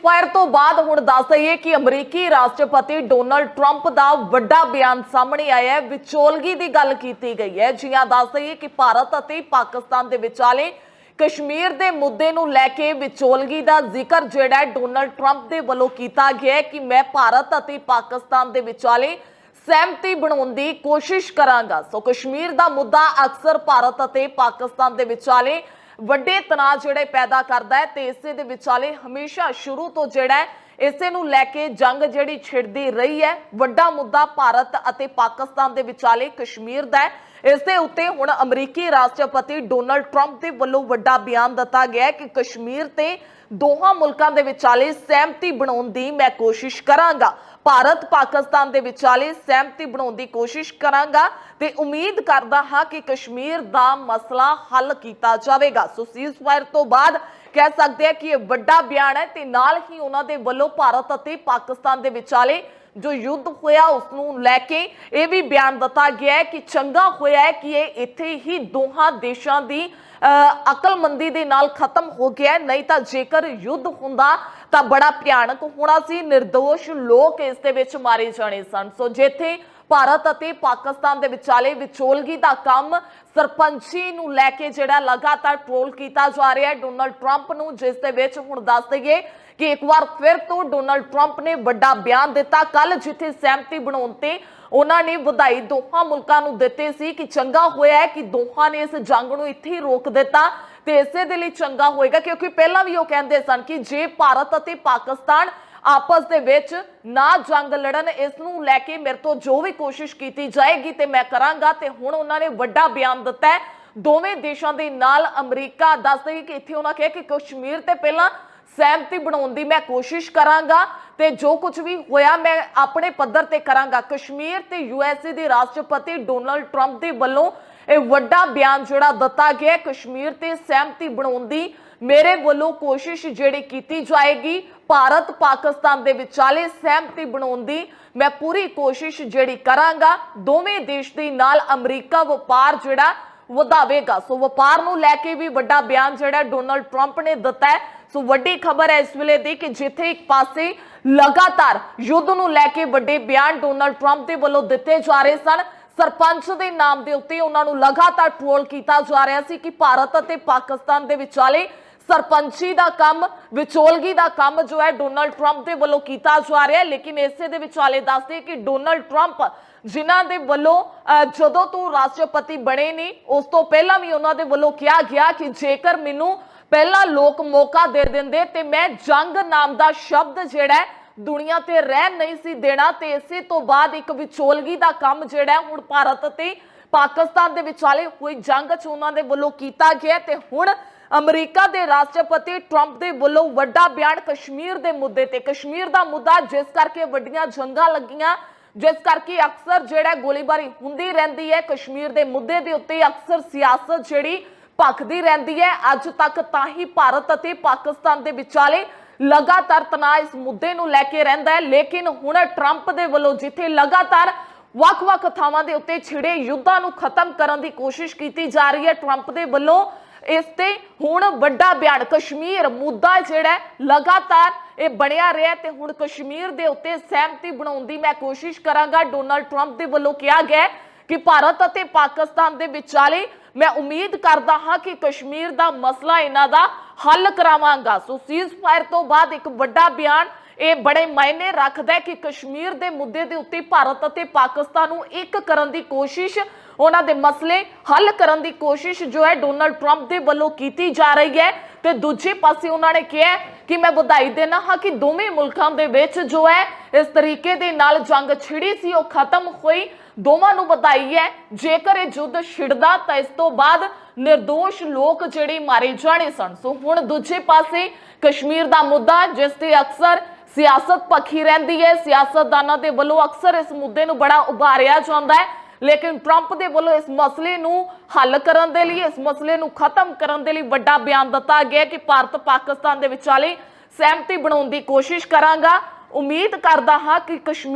Ceasefire ਤੋਂ ਬਾਅਦ ਹੁਣ ਦੱਸ ਦਈਏ ਕਿ ਅਮਰੀਕੀ ਰਾਸ਼ਟਰਪਤੀ ਡੋਨਲਡ ਟਰੰਪ ਦਾ ਵੱਡਾ ਬਿਆਨ ਸਾਹਮਣੇ ਆਇਆ ਹੈ। ਵਿਚੋਲਗੀ ਦੀ ਗੱਲ ਕੀਤੀ ਗਈ ਹੈ। ਜੀਆਂ ਦੱਸ ਦਈਏ ਕਿ ਭਾਰਤ ਅਤੇ ਪਾਕਿਸਤਾਨ ਦੇ ਵਿਚਾਲੇ ਕਸ਼ਮੀਰ ਦੇ ਮੁੱਦੇ ਨੂੰ ਲੈ ਕੇ ਵਿਚੋਲਗੀ ਦਾ ਜ਼ਿਕਰ ਜਿਹੜਾ ਡੋਨਲਡ ਟਰੰਪ ਦੇ ਵੱਲੋਂ ਕੀਤਾ ਗਿਆ ਹੈ ਕਿ ਮੈਂ ਭਾਰਤ ਅਤੇ ਪਾਕਿਸਤਾਨ ਦੇ ਵਿਚਾਲੇ ਸਹਿਮਤੀ ਬਣਾਉਣ ਦੀ ਕੋਸ਼ਿਸ਼ ਕਰਾਂਗਾ। ਸੋ ਕਸ਼ਮੀਰ ਦਾ ਮੁੱਦਾ ਅਕਸਰ ਭਾਰਤ ਅਤੇ ਪਾਕਿਸਤਾਨ ਦੇ ਵਿਚਾਲੇ ਵੱਡੇ ਤਣਾਅ ਜਿਹੜੇ ਪੈਦਾ ਕਰਦਾ ਹੈ ਤੇ ਇਸੇ ਦੇ ਵਿਚਾਲੇ ਹਮੇਸ਼ਾ ਸ਼ੁਰੂ ਤੋਂ ਜਿਹੜਾ ਇਸੇ ਨੂੰ ਲੈ ਕੇ ਜੰਗ ਜਿਹੜੀ ਛਿੜਦੀ ਰਹੀ ਹੈ, ਵੱਡਾ ਮੁੱਦਾ ਭਾਰਤ ਅਤੇ ਪਾਕਿਸਤਾਨ ਦੇ ਵਿਚਾਲੇ ਕਸ਼ਮੀਰ ਦਾ ਹੈ। ਇਸ ਦੇ ਉੱਤੇ ਹੁਣ ਅਮਰੀਕੀ ਰਾਸ਼ਟਰਪਤੀ ਡੋਨਲਡ ਟਰੰਪ ਦੇ ਵੱਲੋਂ ਵੱਡਾ ਬਿਆਨ ਦਿੱਤਾ ਗਿਆ ਹੈ ਕਿ ਕਸ਼ਮੀਰ ਤੇ ਦੋਹਾਂ ਮੁਲਕਾਂ ਦੇ ਵਿਚਾਲੇ ਸਹਿਮਤੀ ਬਣਾਉਣ ਦੀ ਮੈਂ ਕੋਸ਼ਿਸ਼ ਕਰਾਂਗਾ। ਭਾਰਤ ਪਾਕਿਸਤਾਨ ਦੇ ਵਿਚਾਲੇ ਸਹਿਮਤੀ ਬਣਾਉਣ ਦੀ ਕੋਸ਼ਿਸ਼ ਕਰਾਂਗਾ ਤੇ ਉਮੀਦ ਕਰਦਾ ਹਾਂ ਕਿ ਕਸ਼ਮੀਰ ਦਾ ਮਸਲਾ ਹੱਲ ਕੀਤਾ ਜਾਵੇਗਾ। ਸੋ ਸੀਜ਼ਫਾਇਰ ਤੋਂ ਬਾਅਦ ਕਹਿ ਸਕਦੇ ਆ ਕਿ ਇਹ ਵੱਡਾ ਬਿਆਨ ਹੈ ਤੇ ਨਾਲ ਹੀ ਉਹਨਾਂ ਦੇ ਵੱਲੋਂ ਭਾਰਤ ਅਤੇ ਪਾਕਿਸਤਾਨ ਦੇ ਵਿਚਾਲੇ ਜੋ ਯੁੱਧ ਹੋਇਆ ਉਸ ਨੂੰ ਲੈ ਕੇ ਇਹ ਵੀ ਬਿਆਨ ਦਿੱਤਾ ਗਿਆ ਹੈ ਕਿ ਚੰਗਾ ਹੋਇਆ ਹੈ ਕਿ ਇਹ ਇੱਥੇ ਹੀ ਦੋਹਾਂ ਦੇਸ਼ਾਂ ਦੀ ਅ, ਅਕਲਮੰਦੀ ਦੇ ਨਾਲ ਖਤਮ ਹੋ ਗਿਆ ਨਹੀਂ ਤਾਂ ਜੇਕਰ ਯੁੱਧ ਹੁੰਦਾ ਤਾਂ ਬੜਾ ਭਿਆਨਕ ਹੋਣਾ ਸੀ। નિર્ਦੋਸ਼ ਲੋਕ ਇਸ ਦੇ ਵਿੱਚ ਮਾਰੇ ਜਾਣੇ ਸਨ। ਸੋ ਜਿੱਥੇ ਭਾਰਤ ਅਤੇ ਪਾਕਿਸਤਾਨ ਦੇ ਵਿਚਾਲੇ ਵਿਚੋਲਗੀ ਦਾ ਕੰਮ ਸਰਪੰਚੀ ਨੂੰ ਲੈ ਕੇ ਜਿਹੜਾ ਲਗਾਤਾਰ ਟ੍ਰੋਲ ਕੀਤਾ ਜਾ ਰਿਹਾ ਹੈ ਡੋਨਲਡ ਟਰੰਪ ਨੂੰ, ਜਿਸ ਦੇ ਵਿੱਚ ਹੁਣ ਦੱਸ ਦਈਏ ਕਿ ਇੱਕ ਵਾਰ ਫਿਰ ਤੋਂ ਡੋਨਲਡ ਟਰੰਪ ਨੇ ਵੱਡਾ ਬਿਆਨ ਦਿੱਤਾ। ਕੱਲ ਜਿੱਥੇ ਸਹਿਮਤੀ ਬਣਾਉਣ ਤੇ ਉਹਨਾਂ ਨੇ ਵਧਾਈ ਦੋਹਾਂ ਮੁਲਕਾਂ ਨੂੰ ਦਿੱਤੇ ਸੀ ਕਿ ਚੰਗਾ ਹੋਇਆ ਕਿ ਦੋਹਾਂ ਨੇ ਇਸ ਜੰਗ ਨੂੰ ਇੱਥੇ ਹੀ ਰੋਕ ਦਿੱਤਾ ਤੇ ਇਸੇ ਦੇ ਲਈ ਚੰਗਾ ਹੋਏਗਾ, ਕਿਉਂਕਿ ਪਹਿਲਾਂ ਵੀ ਉਹ ਕਹਿੰਦੇ ਸਨ ਕਿ ਜੇ ਭਾਰਤ ਅਤੇ ਪਾਕਿਸਤਾਨ ਆਪਸ ਦੇ ਵਿੱਚ ਨਾ ਜੰਗ ਲੜਨ, ਇਸ ਨੂੰ ਲੈ ਕੇ ਮੇਰੇ ਤੋਂ ਜੋ ਵੀ ਕੋਸ਼ਿਸ਼ ਕੀਤੀ ਜਾਏਗੀ ਤੇ ਮੈਂ ਕਰਾਂਗਾ ਤੇ ਹੁਣ ਉਹਨਾਂ ਨੇ ਵੱਡਾ ਬਿਆਨ ਦਿੱਤਾ ਹੈ। ਦੋਵੇਂ ਦੇਸ਼ਾਂ ਦੇ ਨਾਲ ਅਮਰੀਕਾ ਦੱਸਦੇ ਕਿ ਇੱਥੇ ਉਹਨਾਂ ਕਿਹਾ ਕਿ ਕਸ਼ਮੀਰ ਤੇ ਪਹਿਲਾਂ ਸਹਿਮਤੀ ਬਣਾਉਣ ਦੀ ਮੈਂ ਕੋਸ਼ਿਸ਼ ਕਰਾਂਗਾ ਤੇ ਜੋ ਕੁਝ ਵੀ ਹੋਇਆ ਮੈਂ ਆਪਣੇ ਪੱਧਰ ਤੇ ਕਰਾਂਗਾ। ਕਸ਼ਮੀਰ ਤੇ ਯੂਐਸਏ ਦੇ ਰਾਸ਼ਟਰਪਤੀ ਡੋਨਲਡ ਟਰੰਪ ਦੇ ਵੱਲੋਂ ਇਹ ਵੱਡਾ ਬਿਆਨ ਜਿਹੜਾ ਦਿੱਤਾ ਗਿਆ ਕਸ਼ਮੀਰ ਤੇ ਸਹਿਮਤੀ ਬਣਾਉਣ ਦੀ ਮੇਰੇ ਵੱਲੋਂ ਕੋਸ਼ਿਸ਼ ਜਿਹੜੀ ਕੀਤੀ ਜਾਏਗੀ, ਭਾਰਤ ਪਾਕਿਸਤਾਨ ਦੇ ਵਿਚਾਲੇ ਸਹਿਮਤੀ ਬਣਾਉਣ ਦੀ ਮੈਂ ਪੂਰੀ ਕੋਸ਼ਿਸ਼ ਜਿਹੜੀ ਕਰਾਂਗਾ। ਦੋਵੇਂ ਦੇਸ਼ ਦੇ ਨਾਲ ਅਮਰੀਕਾ ਵਪਾਰ ਜਿਹੜਾ ਵਧਾਵੇਗਾ। ਸੋ ਵਪਾਰ ਨੂੰ ਲੈ ਕੇ ਵੀ ਵੱਡਾ ਬਿਆਨ ਜਿਹੜਾ ਡੋਨਲਡ ਟਰੰਪ ਨੇ ਦਿੱਤਾ ਹੈ। ਸੋ ਵੱਡੀ ਖਬਰ ਹੈ ਇਸ ਵੇਲੇ ਦੀ ਕਿ ਜਿੱਥੇ ਇੱਕ ਪਾਸੇ ਲਗਾਤਾਰ ਯੁੱਧ ਨੂੰ ਲੈ ਕੇ ਵੱਡੇ ਬਿਆਨ ਡੋਨਲਡ ਟਰੰਪ ਦੇ ਵੱਲੋਂ ਦਿੱਤੇ ਜਾ ਰਹੇ ਸਨ। ਸਰਪੰਚ ਦੇ ਨਾਮ ਦੇ ਉੱਤੇ ਉਹਨਾਂ ਨੂੰ ਲਗਾਤਾਰ ਟ੍ਰੋਲ ਕੀਤਾ ਜਾ ਰਿਹਾ ਸੀ ਕਿ ਭਾਰਤ ਅਤੇ ਪਾਕਿਸਤਾਨ ਦੇ ਵਿਚਾਲੇ ਸਰਪੰਚੀ ਦਾ ਕੰਮ, ਵਿਚੋਲਗੀ ਦਾ ਕੰਮ ਜੋ ਹੈ ਡੋਨਲਡ ਟਰੰਪ ਦੇ ਵੱਲੋਂ ਕੀਤਾ ਜਾ ਰਿਹਾ ਹੈ। ਲੇਕਿਨ ਇਸੇ ਦੇ ਵਿਚਾਲੇ ਦੱਸਦੇ ਕਿ ਡੋਨਲਡ ਟਰੰਪ ਜਿਨ੍ਹਾਂ ਦੇ ਵੱਲੋਂ ਜਦੋਂ ਤੋਂ ਰਾਸ਼ਟਰਪਤੀ ਬਣੇ ਨੇ, ਉਸ ਤੋਂ ਪਹਿਲਾਂ ਵੀ ਉਹਨਾਂ ਦੇ ਵੱਲੋਂ ਕਿਹਾ ਗਿਆ ਕਿ ਜੇਕਰ ਮੈਨੂੰ ਪਹਿਲਾਂ ਲੋਕ ਮੌਕਾ ਦੇ ਦਿੰਦੇ ਤੇ ਮੈਂ ਜੰਗ ਨਾਮ ਦਾ ਸ਼ਬਦ ਜਿਹੜਾ ਹੈ ਦੁਨੀਆ ਤੇ ਰਹਿ ਨਹੀਂ ਸੀ ਦੇਣਾ, ਤੇ ਇਸੇ ਤੋਂ ਬਾਅਦ ਇੱਕ ਵਿਚੋਲਗੀ ਦਾ ਕੰਮ ਜਿਹੜਾ ਹੁਣ ਭਾਰਤ ਅਤੇ ਪਾਕਿਸਤਾਨ ਦੇ ਵਿਚਾਲੇ ਹੋਈ ਜੰਗ ਚ ਉਹਨਾਂ ਦੇ ਵੱਲੋਂ ਕੀਤਾ ਗਿਆ ਤੇ ਹੁਣ ਅਮਰੀਕਾ ਦੇ ਰਾਸ਼ਟਰਪਤੀ ਟਰੰਪ ਦੇ ਵੱਲੋਂ ਵੱਡਾ ਬਿਆਨ ਕਸ਼ਮੀਰ ਦੇ ਮੁੱਦੇ ਤੇ। ਕਸ਼ਮੀਰ ਦਾ ਮੁੱਦਾ ਜਿਸ ਕਰਕੇ ਵੱਡੀਆਂ ਜੰਗਾਂ ਲੱਗੀਆਂ, ਜਿਸ ਕਰਕੇ ਅਕਸਰ ਜਿਹੜਾ ਗੋਲੀਬਾਰੀ ਹੁੰਦੀ ਰਹਿੰਦੀ ਹੈ, ਕਸ਼ਮੀਰ ਦੇ ਮੁੱਦੇ ਦੇ ਉੱਤੇ ਅਕਸਰ ਸਿਆਸਤ ਜਿਹੜੀ ਭਖਦੀ ਰਹਿੰਦੀ ਹੈ। ਅੱਜ ਤੱਕ ਤਾਂ ਹੀ ਭਾਰਤ ਅਤੇ ਪਾਕਿਸਤਾਨ ਦੇ ਵਿਚਾਲੇ ਲਗਾਤਾਰ ਤਣਾਅ ਇਸ ਮੁੱਦੇ ਨੂੰ ਲੈ ਕੇ ਰਹਿੰਦਾ ਹੈ। ਲੇਕਿਨ ਹੁਣ ਟਰੰਪ ਦੇ ਵੱਲੋਂ ਜਿੱਥੇ ਲਗਾਤਾਰ ਵੱਖ-ਵੱਖ ਥਾਵਾਂ ਦੇ ਉੱਤੇ ਛਿੜੇ ਯੁੱਧਾਂ ਨੂੰ ਖਤਮ ਕਰਨ ਦੀ ਕੋਸ਼ਿਸ਼ ਕੀਤੀ ਜਾ ਰਹੀ ਹੈ, ਟਰੰਪ ਦੇ ਵੱਲੋਂ ਇਸ ਤੇ ਹੁਣ ਵੱਡਾ ਬਿਆਨ, ਕਸ਼ਮੀਰ ਮੁੱਦਾ ਜਿਹੜਾ ਲਗਾਤਾਰ ਇਹ ਬਣਿਆ ਰਿਹਾ ਤੇ ਹੁਣ ਕਸ਼ਮੀਰ ਦੇ ਉੱਤੇ ਸਹਿਮਤੀ ਬਣਾਉਣ ਦੀ ਮੈਂ ਕੋਸ਼ਿਸ਼ ਕਰਾਂਗਾ। ਡੋਨਲਡ ਟਰੰਪ ਦੇ ਵੱਲੋਂ ਕਿਹਾ ਗਿਆ ਕਿ ਭਾਰਤ ਅਤੇ ਪਾਕਿਸਤਾਨ ਦੇ ਵਿਚਾਲੇ ਮੈਂ ਉਮੀਦ ਕਰਦਾ ਹਾਂ ਕਿ ਕਸ਼ਮੀਰ ਦਾ ਮਸਲਾ ਇਹਨਾਂ ਦਾ ਹੱਲ ਕਰਾਵਾਂਗਾ। ਸੋ ਸੀਜ਼ ਫਾਇਰ ਤੋਂ ਬਾਅਦ ਇੱਕ ਵੱਡਾ ਬਿਆਨ ਇਹ ਬੜੇ ਮਾਇਨੇ ਰੱਖਦਾ ਹੈ ਕਿ ਕਸ਼ਮੀਰ ਦੇ ਮੁੱਦੇ ਦੇ ਉੱਤੇ ਭਾਰਤ ਅਤੇ ਪਾਕਿਸਤਾਨ ਨੂੰ ਇੱਕ ਕਰਨ ਦੀ ਕੋਸ਼ਿਸ਼ ਉਹਨਾਂ ਦੇ ਮਸਲੇ ਹੱਲ ਕਰਨ ਦੀ ਕੋਸ਼ਿਸ਼ ਜੋ ਹੈ ਡੋਨਲਡ ਟਰੰਪ ਦੇ ਵੱਲੋਂ ਕੀਤੀ ਜਾ ਰਹੀ ਹੈ। ਤੇ ਦੂਜੇ ਪਾਸੇ ਉਹਨਾਂ ਨੇ ਕਿਹਾ ਕਿ ਮੈਂ ਵਧਾਈ ਦੇਣਾ ਹਾਂ ਕਿ ਦੋਵੇਂ ਮੁਲਕਾਂ ਦੇ ਵਿੱਚ ਜੋ ਹੈ ਇਸ ਤਰੀਕੇ ਦੇ ਨਾਲ ਜੰਗ ਛਿੜੀ ਸੀ, ਉਹ ਖਤਮ ਹੋਈ। ਦੋਵਾਂ ਨੂੰ ਵਧਾਈ ਹੈ। ਜੇਕਰ ਇਹ ਯੁੱਧ ਛਿੜਦਾ ਤਾਂ ਇਸ ਤੋਂ ਬਾਅਦ નિર્ਦੋਸ਼ ਲੋਕ ਜਿਹੜੇ ਮਾਰੇ ਜਾਣੇ ਸਨ। ਸੋ ਹੁਣ ਦੂਜੇ ਪਾਸੇ ਕਸ਼ਮੀਰ ਦਾ ਮੁੱਦਾ, ਜਿਸ ਤੇ ਅਕਸਰ ਸਿਆਸਤ ਪੱਖੀ ਰਹਿੰਦੀ ਹੈ। ਸਿਆਸਤਦਾਨਾਂ ਦੇ ਵੱਲੋਂ ਅਕਸਰ ਇਸ ਮੁੱਦੇ ਨੂੰ ਬੜਾ ਉਭਾਰਿਆ ਜਾਂਦਾ ਹੈ। ਲੇਕਿਨ ਟਰੰਪ ਦੇ ਵੱਲੋਂ ਇਸ ਮਸਲੇ ਨੂੰ ਹੱਲ ਕਰਨ ਦੇ ਲਈ, ਇਸ ਮਸਲੇ ਨੂੰ ਖਤਮ ਕਰਨ ਦੇ ਲਈ ਵੱਡਾ ਬਿਆਨ ਦਿੱਤਾ ਗਿਆ ਕਿ ਭਾਰਤ ਪਾਕਿਸਤਾਨ ਦੇ ਵਿਚਾਲੇ ਸਹਿਮਤੀ ਬਣਾਉਣ ਦੀ ਕੋਸ਼ਿਸ਼ ਕਰਾਂਗਾ। ਉਮੀਦ ਕਰਦਾ ਹਾਂ ਕਿ ਕਸ਼ਮੀਰ